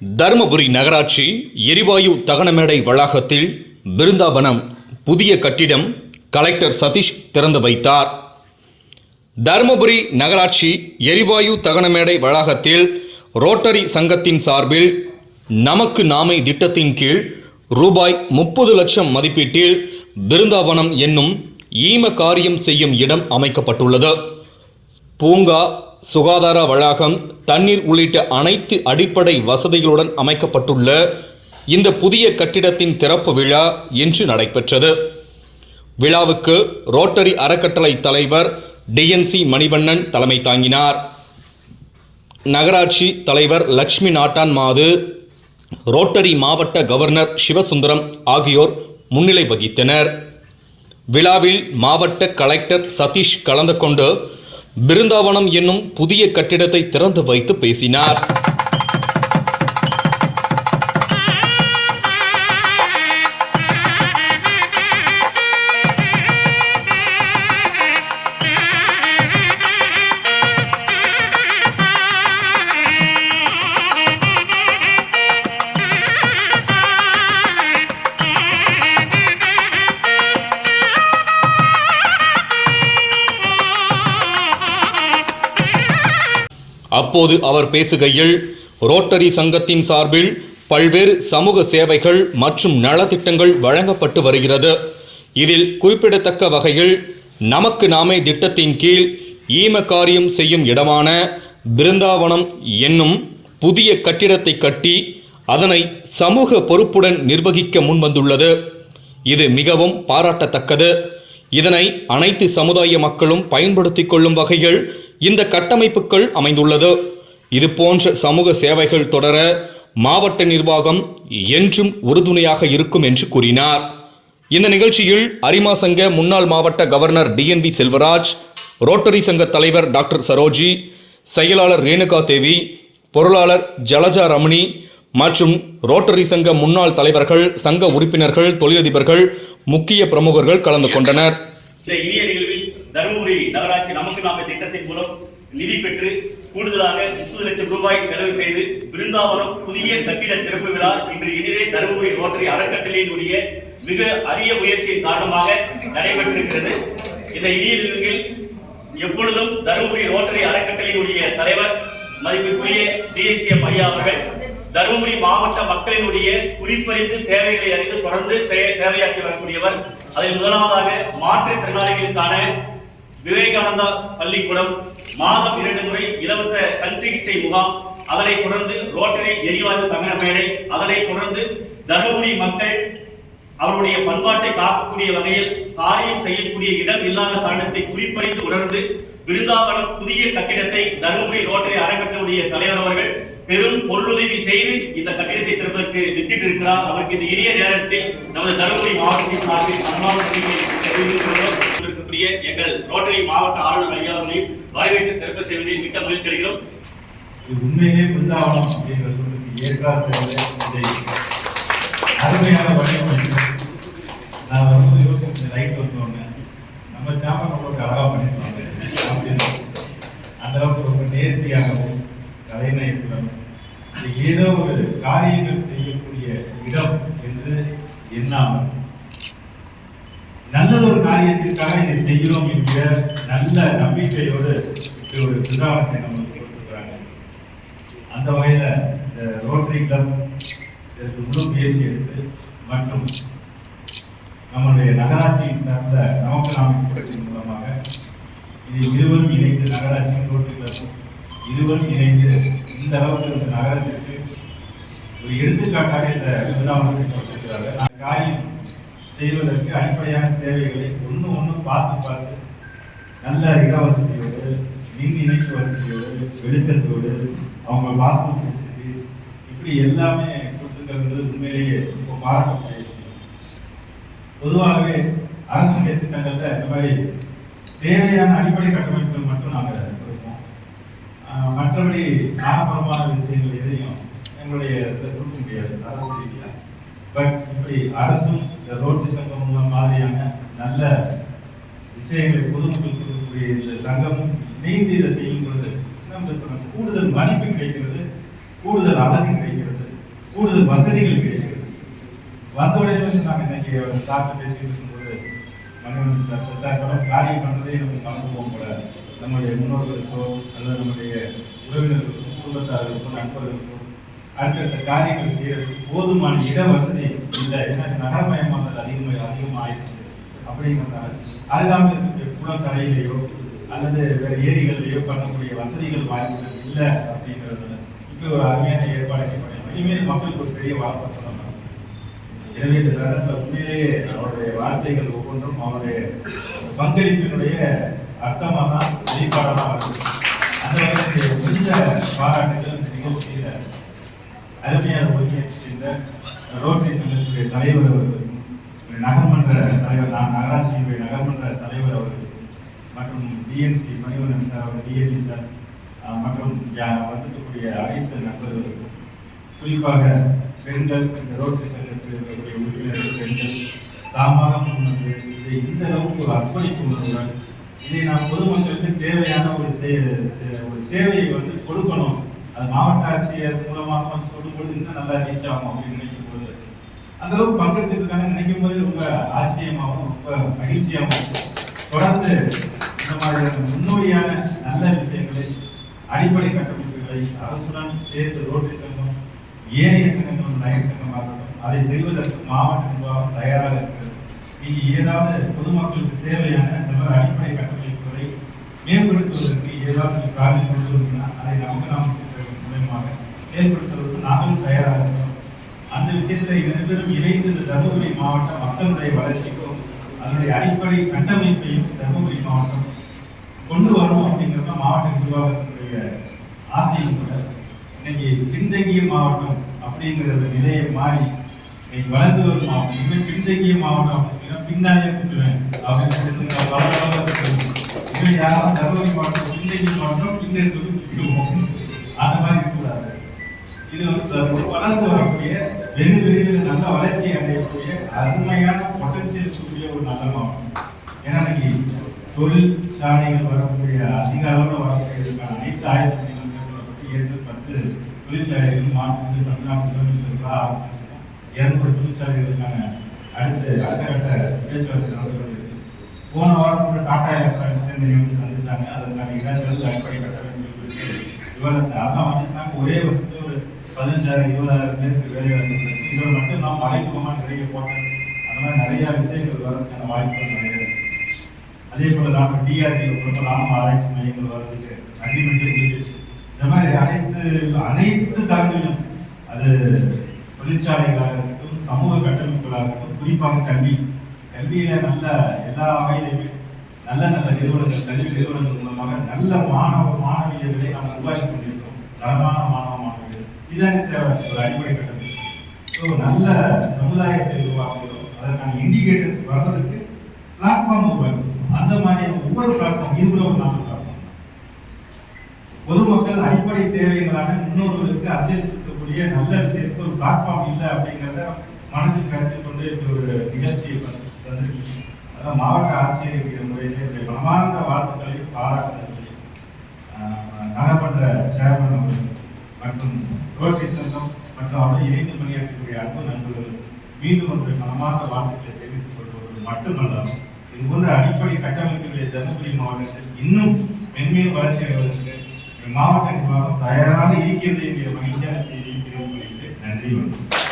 தருமபுரி நகராட்சி எரிவாயு தகனமேடை வளாகத்தில் பிருந்தாவனம் புதிய கட்டிடம் கலெக்டர் சதீஷ் திறந்து வைத்தார். தருமபுரி நகராட்சி எரிவாயு தகனமேடை வளாகத்தில் ரோட்டரி சங்கத்தின் சார்பில் நமக்கு நாமை திட்டத்தின் கீழ் ரூபாய் முப்பது லட்சம் மதிப்பீட்டில் பிருந்தாவனம் என்னும் ஈம காரியம் செய்யும் இடம் அமைக்கப்பட்டுள்ளது. பூங்கா சுகாதார வளாகம் தண்ணீர் உள்ளிட்ட அனைத்து அடிப்படை வசதிகளுடன் அமைக்கப்பட்டுள்ள இந்த புதிய கட்டிடத்தின் திறப்பு விழா இன்று நடைபெற்றது. விழாவுக்கு ரோட்டரி அறக்கட்டளை தலைவர் டிஎன்சி மணிவண்ணன் தலைமை தாங்கினார். நகராட்சி தலைவர் லக்ஷ்மி நாட்டான் மாது ரோட்டரி மாவட்ட கவர்னர் சிவசுந்தரம் ஆகியோர் முன்னிலை வகித்தனர். விழாவில் மாவட்ட கலெக்டர் சதீஷ் கலந்து கொண்டு பிருந்தாவனம் என்னும் புதிய கட்டிடத்தை திறந்து வைத்து பேசினார். அப்போது அவர் பேசுகையில் ரோட்டரி சங்கத்தின் சார்பில் பல்வேறு சமூக சேவைகள் மற்றும் நலத்திட்டங்கள் வழங்கப்பட்டு வருகிறது. இதில் குறிப்பிடத்தக்க வகையில் நமக்கு நாமே திட்டத்தின் கீழ் ஈம காரியம் செய்யும் இடமான பிருந்தாவனம் என்னும் புதிய கட்டிடத்தை கட்டி அதனை சமூக பொறுப்புடன் நிர்வகிக்க முன்வந்துள்ளது. இது மிகவும் பாராட்டத்தக்கது. இதனை அனைத்து சமுதாய மக்களும் பயன்படுத்திக் கொள்ளும் வகையில் இந்த கட்டமைப்புகள் அமைந்துள்ளது. இது போன்ற சமூக சேவைகள் தொடர மாவட்ட நிர்வாகம் என்றும் உறுதுணையாக இருக்கும் என்று கூறினார். இந்த நிகழ்ச்சியில் அரிமா சங்க முன்னாள் மாவட்ட கவர்னர் டிஎன்பி செல்வராஜ் ரோட்டரி சங்க தலைவர் டாக்டர் சரோஜி செயலாளர் ரேணுகா தேவி பொருளாளர் ஜலஜா ரமணி மற்றும் ரோட்டரி சங்க முன்னாள் தலைவர்கள் சங்க உறுப்பினர்கள் தொழிலதிபர்கள் முக்கிய பிரமுகர்கள் கலந்து கொண்டனர். இந்த இனிய நிகழ்வில் தருமபுரி நகராட்சி நமக்கு நாம திட்டத்தின் மூலம் நிதி பெற்று கூடுதலாக முப்பது லட்சம் ரூபாய் செலவு செய்து பிருந்தாவனம் புதிய கட்டிட திறப்பு விழா இன்று இனிதே தருமபுரி ரோட்டரி அறக்கட்டளையினுடைய மிக அரிய முயற்சியின் காரணமாக நடைபெற்றிருக்கிறது. இந்த இனிய நிகழ்வில் எப்பொழுதும் தருமபுரி ரோட்டரி அறக்கட்டளையினுடைய தலைவர் மதிப்பிற்குரிய டிஎன்சிஎம் ஐயா அவர்கள் தருமபுரி மாவட்ட மக்களினுடைய குறிப்பறிந்து தேவைகளை அறிந்து தொடர்ந்து சேவையாற்றி வரக்கூடியவர் அதில் முதலாவதாக மாற்றுத்திறனாளிகளுக்கான விவேகானந்தா பள்ளிக்கூடம் மாதம் இரண்டு முறை இலவச கண் சிகிச்சை முகாம் அதனை தொடர்ந்து ரோட்டரி எரிவாயு தமிழ மேடை அதனை தொடர்ந்து தருமபுரி மக்கள் அவருடைய பண்பாட்டை காக்கக்கூடிய வகையில் காரியம் செய்யக்கூடிய இடம் இல்லாத காரணத்தை குறிப்பறிந்து உணர்ந்து விருந்தாவனம் புதிய கட்டிடத்தை தருமபுரி ரோட்டரி அறக்கட்டளையுடைய தலைவர் அவர்கள் பெரும் பொருளுதவி செய்து இந்த கட்டிடத்தை திறப்பதற்கு வித்திட்டு இருக்கிறார் அவருக்கு இந்த இனிய நேரத்தில் நமது தருமபுரி மாவட்டத்தின் சார்பில் அன்பான இருக்கக்கூடிய எங்கள் ரோட்டரி மாவட்ட ஆளுநர் ஐயாவர்களையும் வரவேற்று சிறப்பு செய்வதில் மிக்க மகிழ்ச்சி அடைகிறோம். இது உண்மையிலே பிருந்தாவனம் அப்படிங்கிற சொல்லுக்கு ஏற்றாத அருமையான வடிவம் நான் ரொம்ப யோசிச்சு ரைட் வந்தோடனே நம்ம சாமன் நம்மளுக்கு அழகா பண்ணிருப்பாங்க. அப்படின்னு அந்த அளவுக்கு ரொம்ப நேர்த்தியாகவும் கலைநயத்துடன் ஏதோ ஒரு காரியங்கள் செய்யக்கூடிய இடம் என்று எண்ணாமல் நல்ல ஒரு காரியத்திற்காக இதை செய்கிறோம் என்கிற நல்ல நம்பிக்கையோடு ஒரு உதாரணத்தை நமக்கு கொடுத்துருக்குறாங்க அந்த வகையில் இந்த ரோட்டரி கிளப் இதற்கு முழு முயற்சி எடுத்து மற்றும் நம்முடைய நகராட்சியின் சார்ந்த நமக்கு நாம் மூலமாக இது இருவரும் இணைந்து நகராட்சியும் ரோட்டரி கிளப்பும் இருவரும் இணைந்து இந்த அளவுக்கு இந்த நகரத்திற்கு ஒரு எடுத்துக்காட்டாக இந்த பிருந்தாவனத்தை கொடுத்திருக்கிறார்கள் நான் காரியம் செய்வதற்கு அடிப்படையான தேவைகளை ஒன்று ஒன்று பார்த்து பார்த்து நல்ல இட வசதியோடு மின் இணைப்பு வசதியோடு வெளிச்சத்தோடு அவங்க பாத்ரூம் ஃபெசிலிட்டிஸ் இப்படி எல்லாமே கொடுத்துருக்கிறது உண்மையிலேயே இப்போ பாராட்டக்கூடிய விஷயம். பொதுவாகவே அரசுடைய திட்டங்களில் இந்த மாதிரி தேவையான அடிப்படை கட்டமைப்புகள் மட்டும் நாங்கள் மற்றபடி ஆகப்பரமான விஷயங்கள் எதையும் எங்களுடைய இதில் கொடுக்க முடியாது. அரசு ரீதியாக பட் இப்படி அரசும் இந்த ரோட்டு சங்கம் மூலம் மாதிரியான நல்ல விஷயங்களை பொதுமக்களுக்கு கொடுக்கக்கூடிய இந்த சங்கமும் இணைந்து இதை செய்யும் பொழுது நமக்கு கூடுதல் மதிப்பு கிடைக்கிறது கூடுதல் அழகு கிடைக்கிறது கூடுதல் வசதிகள் கிடைக்கிறது. வந்த உடனே நாங்கள் இன்னைக்கு சாப்பிட்டு பேசிட்டு இருக்கும்போது சார் சார் காரியம் பண்ணுறதே நம்ம மறந்து போக கூட நம்முடைய முன்னோர்களுக்கோ அல்லது நம்முடைய உறவினர்களுக்கும் குடும்பத்தார்களுக்கும் நண்பர்களுக்கும் அடுத்தடுத்த காரியங்கள் செய்யறதுக்கு போதுமான இட வசதி இல்லை ஏன்னா நகரமயமானது அதிகமாக அதிகமாக ஆயிடுச்சு அப்படிங்கிறதுனால அருகாமையில் இருக்கக்கூடிய குளக்கரையிலேயோ அல்லது வேற ஏரிகள்லையோ பண்ணக்கூடிய வசதிகள் வாய்ப்புகள் இல்லை அப்படிங்கிறது இப்போ ஒரு அருமையான ஏற்பாடு பண்ணி இனிமேல் மக்களுக்கு ஒரு பெரிய வாய்ப்பு சொல்லலாம் எனவே இந்த நேரத்தில் உண்மையிலேயே அவருடைய வார்த்தைகள் ஒவ்வொன்றும் அவருடைய பங்களிப்பினுடைய அர்த்தமாக தான் வெளிப்பாடாக இருக்கு அந்த வகையில் முடிந்த பாராட்டுகள் இந்த நிகழ்ச்சியில் அருமையாக ஒருங்கிணைத்து இந்த ரோட்டரி சங்கத்தினுடைய தலைவர் அவர்கள் நகர்மன்ற தலைவர் நான் நகராட்சியினுடைய நகர்மன்ற தலைவர் அவர்கள் மற்றும் டிஎன்சி மணிவண்ணன் சார் அவர் டிஎன்சி சார் மற்றும் யா- வந்திருக்கக்கூடிய அனைத்து நண்பர்களுக்கும் குறிப்பாக பெண்கள் இந்த ரோட்டரி சங்கத்தில் இருக்கக்கூடிய உறுப்பினர்கள் பெண்கள் சாமாக உணர்வு இதை இந்த அளவுக்கு ஒரு அர்ப்பணிப்பு உணர்வுடன் இதை நாம் பொதுமக்களுக்கு தேவையான ஒரு சே- ஒரு சேவையை வந்து கொடுக்கணும். அது மாவட்ட ஆட்சியர் மூலமாக வந்து சொல்லும்போது இன்னும் நல்லா ரீச் ஆகும் அப்படின்னு நினைக்கும் போது. அந்த அளவுக்கு பங்கெடுத்துட்டு நினைக்கும் போது ரொம்ப ஆச்சரியமாகவும் ரொம்ப மகிழ்ச்சியாகவும் தொடர்ந்து இந்த மாதிரியான முன்னோடியான நல்ல விஷயங்களை அடிப்படை கட்டமைப்புகளை அரசுடன் சேர்த்து ரோட்டரி சங்கம் ஏனைய சங்கங்கள் நகர சங்கமாக அதை செய்வதற்கு மாவட்ட நிர்வாகம் தயாராக இருக்கிறது. இங்கு ஏதாவது பொதுமக்களுக்கு தேவையான இந்த மாதிரி அடிப்படை கட்டமைப்புகளை மேம்படுத்துவதற்கு ஏதாவது காரணம் கொண்டு வருதுன்னா அதை நமக்கு நாம் மூலயமாக செயல்படுத்துவதற்கு நாங்களும் தயாராக இருக்கிறோம். அந்த விஷயத்தில் இரண்டு இணைந்து இந்த தருமபுரி மாவட்ட மக்களுடைய வளர்ச்சிக்கும் அதனுடைய அடிப்படை கட்டமைப்பையும் தருமபுரி மாவட்டம் கொண்டு வரணும் அப்படிங்கிறத மாவட்ட நிர்வாகத்தினுடைய ஆசையும் கூட. இன்னைக்கு பின்தங்கிய மாவட்டம் அப்படிங்கிறது நிலையை மாறி இன்னைக்கு வளர்ந்து வரும் மாவட்டம் இனிமேல் பின்தங்கிய மாவட்டம் அப்படின்னு பின்னாலே கூட்டுவேன் அப்படின்னு சொல்லிட்டு நான் வளர வளர யாரும் தருமபுரி மாவட்டம் பின்தங்கிய மாவட்டம் பின்னெடுப்பது கூட்டுவோம் அந்த மாதிரி இருக்கக்கூடாது. இது வந்து வளர்ந்து வரக்கூடிய வெகு விரைவில் நல்ல வளர்ச்சி அடையக்கூடிய அருமையான பொட்டன்சியல் இருக்கக்கூடிய ஒரு நல்ல மாவட்டம் ஏன்னா இன்னைக்கு தொழில் சாலைகள் வரக்கூடிய அதிக அளவில் வரக்கூடியதுக்கான அனைத்து ஆய்வுகளும் மேற்கொள்ளப்பட்டு பத்து தொழிற்சாலைகள் மாநில தமிழ்நாடு முதலமைச்சர்களாக ஆரம்பிச்சு தொழிற்சாலைகளுக்கான அடுத்து அடுத்த கட்ட பேச்சுவார்த்தை நடந்து கொண்டிருக்கு போன வாரம் கூட டாடா எலக்ட்ரானிக்ஸ் சேர்ந்து வந்து சந்திச்சாங்க. அதற்கான இடங்கள் அடிப்படை கட்டமைப்புகள் குறித்து விவரத்தை அதெல்லாம் வந்துச்சுன்னா ஒரே வருஷத்துல ஒரு பதினஞ்சாயிரம் இருபதாயிரம் பேருக்கு வேலை வாய்ப்பு இதில் மட்டும் நாம் மறைமுகமாக நிறைய போட்டேன் அந்த மாதிரி நிறைய விஷயங்கள் வரதுக்கான வாய்ப்புகள் நிறைய அதே போல நாம டிஆர்டி நாம ஆராய்ச்சி மையங்கள் வர்றதுக்கு அக்ரிமெண்ட் இருந்துச்சு அனைத்து அனைத்து தளங்களிலும் அது தொழிற்சாலைகளாக இருக்கட்டும் சமூக கட்டமைப்புகளாக இருக்கட்டும் குறிப்பாக கல்வி. கல்வியில நல்ல எல்லா வகையிலுமே நல்ல நல்ல நிறுவனங்கள் கல்வி நிறுவனங்கள் மூலமாக நல்ல மாணவ மாணவியர்களை நாம் உருவாக்கி கொண்டிருக்கிறோம். தரமான மாணவ மாணவியர். இதுதான் தேவை ஒரு அடிப்படை கட்டமைப்பு. ஸோ நல்ல சமுதாயத்தை உருவாக்குகிறோம். அதற்கான இண்டிகேட்டர்ஸ் வர்றதுக்கு பிளாட்ஃபார்ம் உருவாக்கி அந்த மாதிரி ஒவ்வொரு பிளாட்ஃபார்ம் இது கூட ஒரு நாள். பொதுமக்கள் அடிப்படை தேவைகளான முன்னோர்களுக்கு அஞ்சலி செலுத்தக்கூடிய நல்ல விஷயத்துக்கு ஒரு பிளாட்ஃபார்ம் இல்லை அப்படிங்கிறத மனதில் கடத்தி கொண்டு இப்படி ஒரு நிகழ்ச்சியை அதான் மாவட்ட ஆட்சியர் இருக்கிற முறையிலே என்னுடைய மனமார்ந்த வாழ்த்துக்களை பாராட்டுதல்களை ஆஹ், நகர்மன்ற சேர்மன் அவர்கள் மற்றும் ரோட்டி சங்கம் மற்றும் அவர்கள் இணைந்து பணியாற்றக்கூடிய அன்பு நண்பர்கள் மீண்டும் ஒன்று மனமார்ந்த வாழ்த்துக்களை தெரிவித்துக் கொள்வது மட்டுமல்ல இது போன்ற அடிப்படை கட்டமைப்புகளை தருமபுரி மாவட்டத்தில் இன்னும் மென்மேல் வளர்ச்சி அடைவதற்கு மாவட்ட நிர்வாகம் தயாராக இருக்கிறது என்கிற மகிழ்ச்சியான செய்தியை தெரிவித்து நன்றி வணக்கம்.